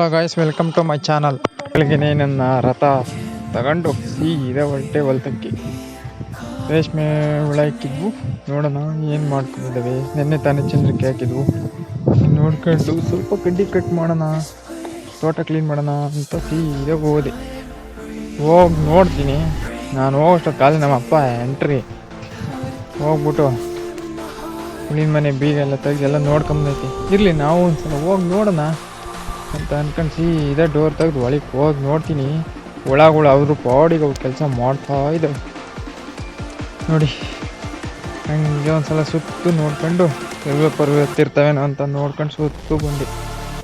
Hello guys welcome to my channel ಬೆಳಗ್ಗೆ ನನ್ನ ರಥ ತಗೊಂಡು ಸೀದಾ ಹೊರಟೆ ಹೊಲ್ತಕ್ಕೆ. ರೇಷ್ಮೆ ಹುಳ ನೋಡೋಣ ಏನು ಮಾಡ್ಕೊಂಡಿದ್ದಾವೆ ನಿನ್ನೆ ತಾನೇ ಚಂದ್ರಕ್ಕೆ ಹಾಕಿದ್ವು. ನೋಡ್ಕೊಂಡು ಸ್ವಲ್ಪ ಕಡ್ಡಿ ಕಟ್ ಮಾಡೋಣ, ತೋಟ ಕ್ಲೀನ್ ಮಾಡೋಣ ಅಂತ ಸೀದಾ ಹೋದೆ. ಹೋಗಿ ನೋಡ್ತೀನಿ. ನಾನು ಹೋಗೋಷ್ಟು ಕಾಲ ನಮ್ಮ ಅಪ್ಪ ಎಂಟ್ರಿ ಹೋಗ್ಬಿಟ್ಟು ಕ್ಲೀನ್ ಮನೆ ಬೀಗ ಎಲ್ಲ ತೆಗೆದು ಎಲ್ಲ ನೋಡ್ಕೊಂಬೈತಿ ಇರಲಿ, ನಾವು ಒಂದ್ಸಲ ಹೋಗಿ ನೋಡೋಣ. ಅಂತ ಅನ್ಕೊಂಡು ಇದೇ ಡೋರ್ ತೆಗೆದು ಒಳಗೆ ಹೋಗಿ ನೋಡ್ತೀನಿ. ಹುಳಗಳು ಅವರು ಪಾಡಿಗೆ ಅವ್ರು ಕೆಲಸ ಮಾಡ್ತಾ ಇದ್ದಾವೆ ನೋಡಿ, ಹಂಗೆ ಒಂದ್ಸಲ ಸುತ್ತು ನೋಡ್ಕೊಂಡು ಎಲ್ಲ ಪರ್ವೆ ಅಂತ ನೋಡ್ಕೊಂಡು ಸುತ್ತು ಬಂದೆ.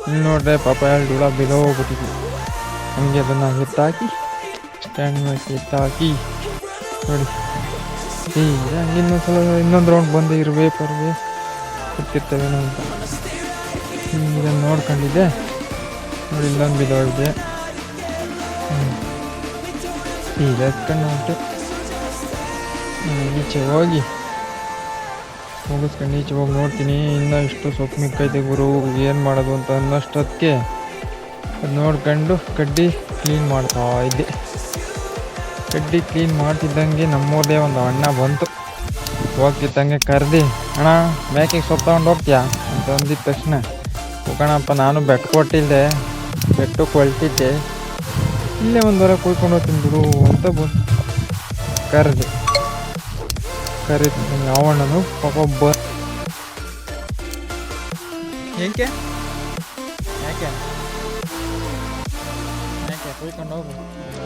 ಇಲ್ಲಿ ನೋಡ್ರೆ ಪಾಪ ಎರಡು ಹುಳ ಬಿದ್ದೋಗ್ಬಿಟ್ಟಿದ್ವಿ. ಹಂಗೆ ಅದನ್ನು ಎತ್ತಾಕಿ ಸ್ಟ್ಯಾಂಡ್ ಮಾಡಿ ಎತ್ತಾಕಿ ನೋಡಿ. ಈಗ ಹಂಗೆ ಇನ್ನೊಂದ್ಸಲ ಇನ್ನೊಂದು ರೌಂಡ್ ಬಂದು ಇರುವೆ ಪರ್ವೆ ಎತ್ತಿರ್ತವೇನೋ ಅಂತ. ಇದನ್ನು ನೋಡ್ಕೊಂಡಿದ್ದೆ. ನೋಡಿ ಇಲ್ಲೊಂದು ಹ್ಮ್, ಈಚೆ ಹೋಗಿ ಮುಗಿಸ್ಕೊಂಡು ಈಚೆ ಹೋಗಿ ನೋಡ್ತೀನಿ ಇನ್ನೂ ಇಷ್ಟು ಸೊಪ್ಪು ಮಿಕ್ಕೈತೆ ಗುರು ಏನು ಮಾಡೋದು ಅಂತ ಅನ್ನೋಷ್ಟೊತ್ತಿಗೆ ಅದು ನೋಡ್ಕೊಂಡು ಕಡ್ಡಿ ಕ್ಲೀನ್ ಮಾಡ್ತಾ ಇದ್ದೆ. ಕಡ್ಡಿ ಕ್ಲೀನ್ ಮಾಡ್ತಿದ್ದಂಗೆ ನಮ್ಮೂರದೇ ಒಂದು ಅಣ್ಣ ಬಂತು. ಹೋಗ್ತಿದ್ದಂಗೆ ಕರೆದಿ ಅಣ್ಣ ಮೇಕೆಗೆ ಸೊಪ್ಪು ತಗೊಂಡು ಹೋಗ್ತೀಯಾ? ಅಂತ ಅಂದಿದ ತಕ್ಷಣ ಹೋಗೋಣಪ್ಪ ನಾನು ಬೆಟ್ಟು ಕೊಟ್ಟಿದ್ದೆ ಬೆಟ್ಟು ಕೊಳ್ತಿದ್ದೆ. ಇಲ್ಲೇ ಒಂದು ವಾರ ಕುಯ್ಕೊಂಡು ಹೋಗ್ತೀನಿ ಬಿಡು ಅಂತ ಬಂದು ಕರೆದೆ. ಕರೀತೀನಿ ಯಾವಣ್ಣನು. ಪಾಪ ಬ ಏಕೆ? ಯಾಕೆ? ಯಾಕೆ? ಕುಯ್ಕೊಂಡು ಹೋಗು. ಒಂದು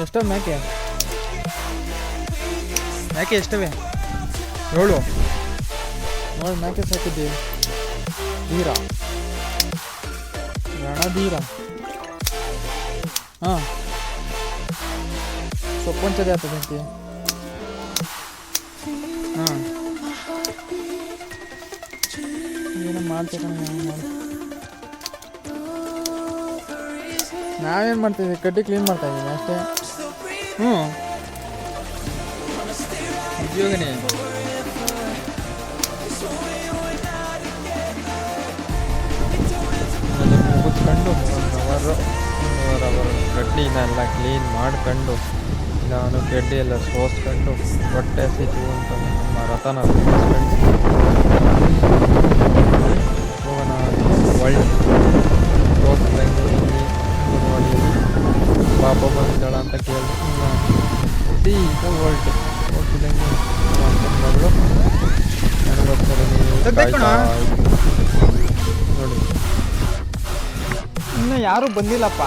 ವಾರ ಮೇಕೆ ಎಷ್ಟವೆ? ಏಳು. ನೋಡಿ ಮೇಕೆ ಸಾಕಿದ್ದೆ? ಧೀರ ರಣಧೀರ ಹಾಂ. ಸೊಪ್ಪೊಂಚದೆ ಆಗ್ತದೆ ಹಾಂ. ಏನು ಮಾಡ್ತೇವೆ ಮಾಡಿ. ನಾವೇನು ಮಾಡ್ತಿದ್ವಿ? ಕಟ್ಟಿ ಕ್ಲೀನ್ ಮಾಡ್ತಾ ಇದ್ದೀವಿ ಅಷ್ಟೇ. ಹ್ಞೂ ಅದನ್ನು ಮುಗಿಸ್ಕೊಂಡು ಒಂದು ಅವರು ಒಂದು ಅವರ್ ಗಡ್ಡಿನೆಲ್ಲ ಕ್ಲೀನ್ ಮಾಡ್ಕೊಂಡು, ನಾನು ಗಡ್ಡಿ ಎಲ್ಲ ಸೋಸ್ಕೊಂಡು, ಹೊಟ್ಟೆ ಹಸಿತು ಅಂತ ನಮ್ಮ ರಥನ ಹೋಗೋಣ ಒಳ್ಳೆ ಸೋಸ್ದಂಗೆ ಅಂಗನವಾಡಿಯಲ್ಲಿ ಪಾಪ ಬಂದಿದ್ದಾಳ ಅಂತ ಕೇಳಿ ಇದು ಹೊರಟು ನೋಡಿ ಇನ್ನು ಯಾರು ಬಂದಿಲ್ಲಪ್ಪ.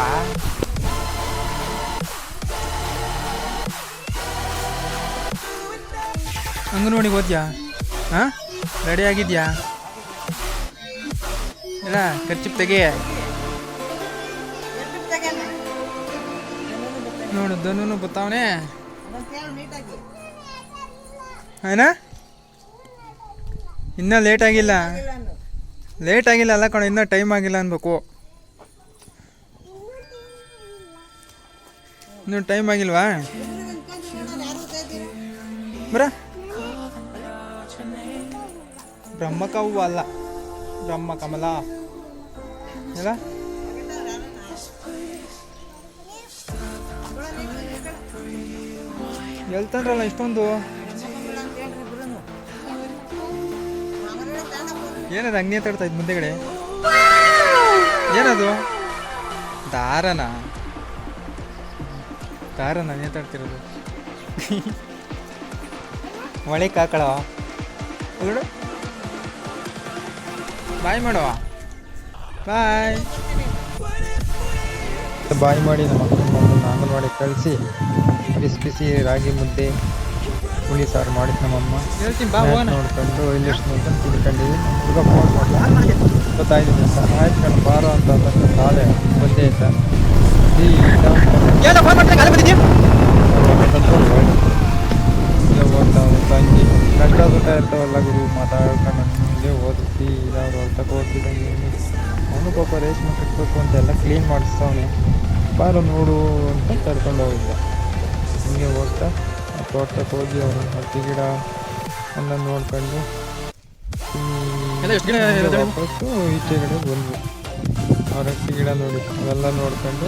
ಅಂಗನವಾಡಿಗೆ ಹೋದ್ಯಾ? ಹಾ ರೆಡಿ ಆಗಿದ್ಯಾ? ಇಲ್ಲ ಖರ್ಚು ತೆಗೆ. ನೋಡು ದನೂನು ಬತ್ತಾವನೆ. ಏನ? ಇನ್ನೂ ಲೇಟ್ ಆಗಿಲ್ಲ. ಲೇಟ್ ಆಗಿಲ್ಲ ಅಲ್ಲ ಕಣ, ಇನ್ನೂ ಟೈಮ್ ಆಗಿಲ್ಲ ಅನ್ಬೇಕು. ಇನ್ನೂ ಟೈಮ್ ಆಗಿಲ್ವಾ? ಬರ. ಬ್ರಹ್ಮಕ ಹೂವು ಅಲ್ಲ. ಬ್ರಹ್ಮ ಕಮಲ. ಇಲ್ಲ ಇಷ್ಟೊಂದು. ಏನದು ಹಂಗೆ ತಡ್ತಾ ಇದ್ ಮುಂದೆಗಡೆ? ಏನದು? ದಾರನ? ದಾರನ ನೇತಾಡ್ತಿರೋದು ಮಳೆ ಕಾಕಳ ಬಾಯ್ ಮಾಡುವ? ಬಾಯ್. ಬಾಯ್ ಮಾಡಿ ನಮ್ಮ ಅಂಗನವಾಡಿ ಕಳಿಸಿ. ಬಿಸಿ ಬಿಸಿ ರಾಗಿ ಮುದ್ದೆ. ಹುಳಿ ಸಾರು ಮಾಡಿದ್ ನಮ್ಮಮ್ಮ. ನೋಡ್ಕೊಂಡು ಇಂಜೆಕ್ಷನ್ ನೋಡ್ಕೊಂಡು ತಿಳ್ಕೊಂಡಿದ್ವಿ ಹುಡುಗ ಫೋನ್ ಮಾಡಿ ಗೊತ್ತಾಯ್ತು ಸರ್. ಆಯ್ತು ಕಣ ಬಾರೋ ಅಂತ ಸಾಲೆ. ಬಂದೆ ಈ ಓದ್ತಾ ಓದ್ತಾ ಹಂಗೆ ಕಷ್ಟ ಸುತ್ತ ಇರ್ತಾವಲ್ಲ ಗುರು ಮಾತಾಡ್ಕೊಂಡು ಹಂಗೆ ಓದಿ ಸೀದಾ ಅವ್ರು ಹೊಲ್ತಕ್ಕೆ ಓದ್ತಿದ್ದಂಗೆ ಅವನು ಪಾಪ ರೇಷ್ಮೆ ಕಟ್ಟಬೇಕು ಅಂತ ಎಲ್ಲ ಕ್ಲೀನ್ ಮಾಡಿಸ್ತಾವನೆ. ಬಾರೋ ನೋಡು ಅಂತ ಕರ್ಕೊಂಡು ಹೋಗಿದ್ದ. ಹಿಂಗೆ ಹೋಗ್ತಾ ತೋಟಕ್ಕೆ ಹೋಗಿ ಅವರು ಹತ್ತಿ ಗಿಡ ಎಲ್ಲ ನೋಡ್ಕೊಂಡು ಗಿಡ? ವಾಪಸ್ಸು ಈಚೆ ಕಡೆ ಬಂದ್ವಿ. ಅವ್ರ ಹತ್ತಿ ಗಿಡ ನೋಡಿ ಅವೆಲ್ಲ ನೋಡ್ಕೊಂಡು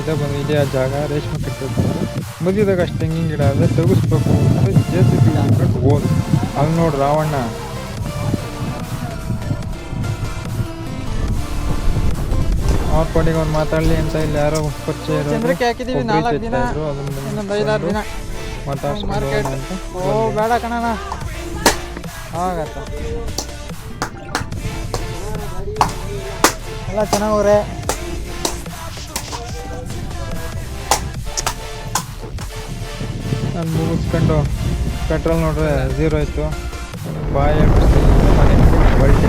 ಇದೇ ಬಂದು ಇದೇ ಆ ಜಾಗ ರೇಷ್ಮೆ ಕಟ್ಟಿರ್ತಾರೆ. ಮುಗಿದಾಗ ಅಷ್ಟು ತೆಂಗಿನ ಗಿಡ ಆದರೆ ತೆಗಿಸ್ಬೇಕು ಅಂತ ಜೆ ಸಿ ಬಿ ಹೋದ್ ಅಲ್ಲಿ ನೋಡಿ ರಾವಣ್ಣ. ಅವ್ರ ಪಾಡಿಗೆ ಅವ್ರು ಮಾತಾಡಲಿ ಅಂತ ಇಲ್ಲಿ ಯಾರೋ ಪರಿಚಯ ಇರೋದು ಅದನ್ನ ಮಾರ್ಕೆಟ್. ಓ. ಬೇಡ ಕಣಣ್ಣ. ಆಗತ್ತ ಎಲ್ಲ ಚೆನ್ನಾಗವ್ರೆ. ನಾನು ಮುಗಿಸ್ಕೊಂಡು ಪೆಟ್ರೋಲ್ ನೋಡ್ರೆ ಝೀರೋ ಇತ್ತು ಬಾಯಿ ಬಳ್ಳಿ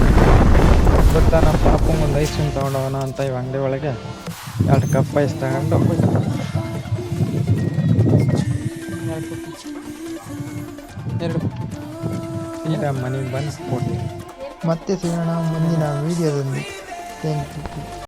ಗೊತ್ತಾ ನಮ್ಮ ಪಾಪಂಗೆ ಒಂದು ಐಸ್ ಕ್ರೀಮ್ ತೊಗೊಂಡೋಗೋಣ ಅಂತ ಇವ ಅಂಗಡಿ ಒಳಗೆ. ಎರಡು ಕಪ್ ಐಸ್ ತಗೊಂಡು. ಎರಡು. ಸೀದಾ ಮನೆಗೆ ಬಂದು ಕೊಟ್ಟು ಮತ್ತೆ ಸಿಗೋಣ ಮುಂದಿನ ವೀಡಿಯೋದಲ್ಲಿ. Thank you